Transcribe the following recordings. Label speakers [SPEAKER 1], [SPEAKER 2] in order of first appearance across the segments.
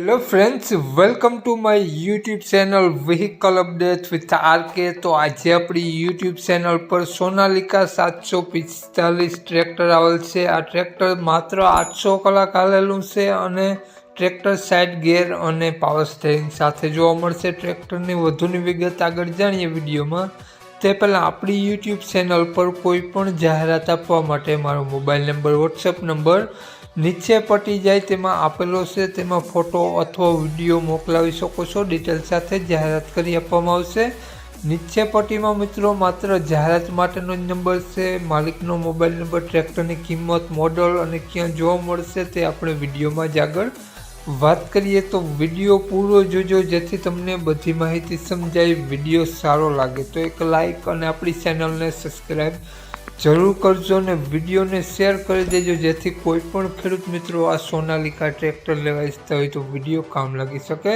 [SPEAKER 1] Hello friends welcome to my YouTube channel vehicle update with RK તો આજે આપણી YouTube channel પર સોનાલિકા સાતસો પિસ્તાલીસ ટ્રેક્ટર આવેલ છે. આ ટ્રેક્ટર માત્ર આઠસો કલાક હાલેલું છે અને ટ્રેક્ટર સાઇડ ગેર અને પાવર સ્ટેરિંગ સાથે જોવા મળશે ટ્રેક્ટરની વધુની વિગત આગળ જાણીએ વિડીયોમાં. તે પહેલાં આપણી યુટ્યુબ ચેનલ પર કોઈ પણ જાહેરાત આપવા માટે મારો મોબાઈલ નંબર વોટ્સએપ નંબર નીચે પટી જાય તેમાં આપેલો છે, તેમાં ફોટો અથવા વીડિયો મોકલાવી શકો છો. ડિટેલ સાથે જાહેરાત કરી આપવામાં આવશે. નીચે પટ્ટીમાં મિત્રો માત્ર જાહેરાત માટેનો જ નંબર છે, માલિકનો મોબાઈલ નંબર, ટ્રેક્ટરની કિંમત, મોડલ અને ક્યાં જોવા મળશે તે આપણે વિડીયોમાં જ આગળ વાત કરીએ. તો વીડિયો પૂરો જોજો, જેથી તમને બધી માહિતી સમજાય. વીડિયો સારો લાગે તો એક લાઈક અને આપણી ચેનલને સબસ્ક્રાઈબ જરૂર કરજો અને વિડીયોને શેર કરી દેજો, જેથી કોઈ પણ ખેડૂત મિત્રો આ સોનાલિકા ટ્રેક્ટર લેવા ઈચ્છતા હોય તો વીડિયો કામ લાગી શકે.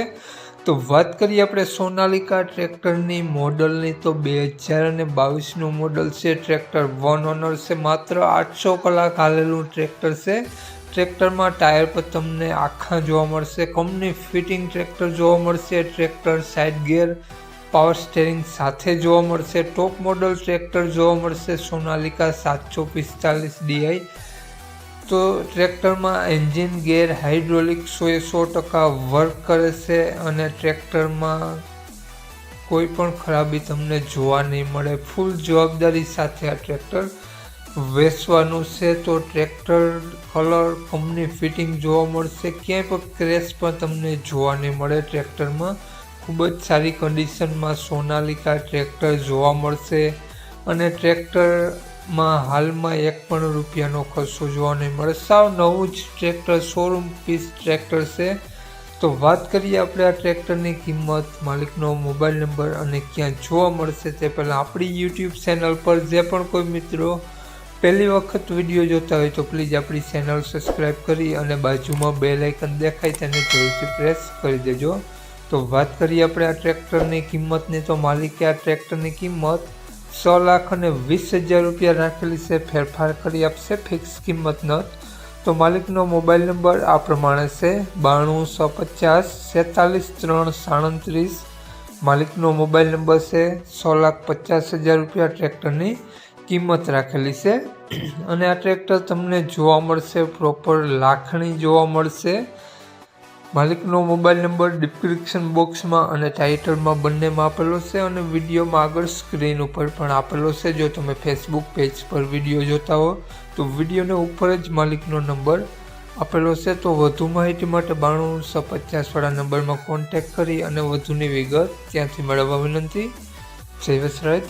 [SPEAKER 1] તો વાત કરીએ આપણે સોનાલિકા ટ્રેક્ટરની મોડલની, તો બે હજાર અને બાવીસનું મોડલ છે, ટ્રેક્ટર વન ઓનર છે, માત્ર આઠસો કલાક હાલેલું ટ્રેક્ટર છે. ટ્રેક્ટરમાં ટાયર પર તમને આખા જોવા મળશે, કંપની ફિટિંગ ટ્રેક્ટર જોવા મળશે, tractor side gear power steering સાથે જોવા મળશે. ટોપ મોડલ ટ્રેક્ટર જોવા મળશે સોનાલિકા સાતસો પિસ્તાલીસ ડીઆઈ તો ટ્રેક્ટરમાં એન્જિન ગેર હાઇડ્રોલિક સો એ સો ટકા વર્ક કરે છે અને ટ્રેક્ટરમાં કોઈ પણ ખરાબી તમને જોવા નહીં મળે. ફૂલ જવાબદારી સાથે આ ટ્રેક્ટર વેચવાનું છે. તો ટ્રેક્ટર કલર કંપની ફિટિંગ જોવા મળશે. ક્યાંય પણ ક્રેશ પણ તમને જોવા નહીં મળે ટ્રેક્ટરમાં. ખૂબ જ સારી કન્ડિશનમાં સોનાલિકા ટ્રેક્ટર જોવા મળશે અને ટ્રેક્ટરમાં હાલમાં એક પણ રૂપિયાનો ખર્ચો જોવા નહીં મળે. સાવ નવું જ ટ્રેક્ટર શોરૂમ પીસ ટ્રેક્ટર છે. તો વાત કરીએ આપણે આ ટ્રેક્ટરની કિંમત, માલિકનો મોબાઈલ નંબર અને ક્યાં જોવા મળશે તે પહેલાં આપણી યુટ્યુબ ચેનલ પર જે પણ કોઈ મિત્રો પહેલી વખત વીડિયો જોતા હોય તો પ્લીઝ આપણી ચેનલ સબસ્ક્રાઈબ કરી અને બાજુમાં બે લાઇકન દેખાય તેને જરૂરથી પ્રેસ કરી દેજો. તો વાત કરીએ આપણે આ ટ્રેક્ટરની કિંમતની, તો માલિકે આ ટ્રેક્ટરની કિંમત સો લાખ અને વીસ હજાર રૂપિયા રાખેલી છે, ફેરફાર કરી આપશે, ફિક્સ કિંમત નથી તો માલિકનો મોબાઈલ નંબર આ પ્રમાણે છે, બાણું, સો પચાસ સેતાલીસ ત્રણ, સાડત્રીસ. માલિકનો મોબાઈલ નંબર છે, સો લાખ પચાસ હજાર રૂપિયા ટ્રેક્ટરની કિંમત રાખેલી છે. અને આ ટ્રેક્ટર તમને જોવા મળશે, પ્રોપર લાખણી જોવા મળશે. માલિકનો મોબાઈલ નંબર ડિસ્ક્રિપ્શન બોક્સમાં અને ટાઇટલમાં બંનેમાં આપેલો છે અને વિડીયોમાં આગળ સ્ક્રીન ઉપર પણ આપેલો છે. જો તમે ફેસબુક પેજ પર વીડિયો જોતા હો, તો વિડીયોને ઉપર જ માલિકનો નંબર આપેલો છે. તો વધુ માહિતી માટે બાણુંસો પચાસવાળા નંબરમાં કોન્ટેક્ટ કરી અને વધુની વિગત ત્યાંથી મેળવવા વિનંતી. જય વસરાજ.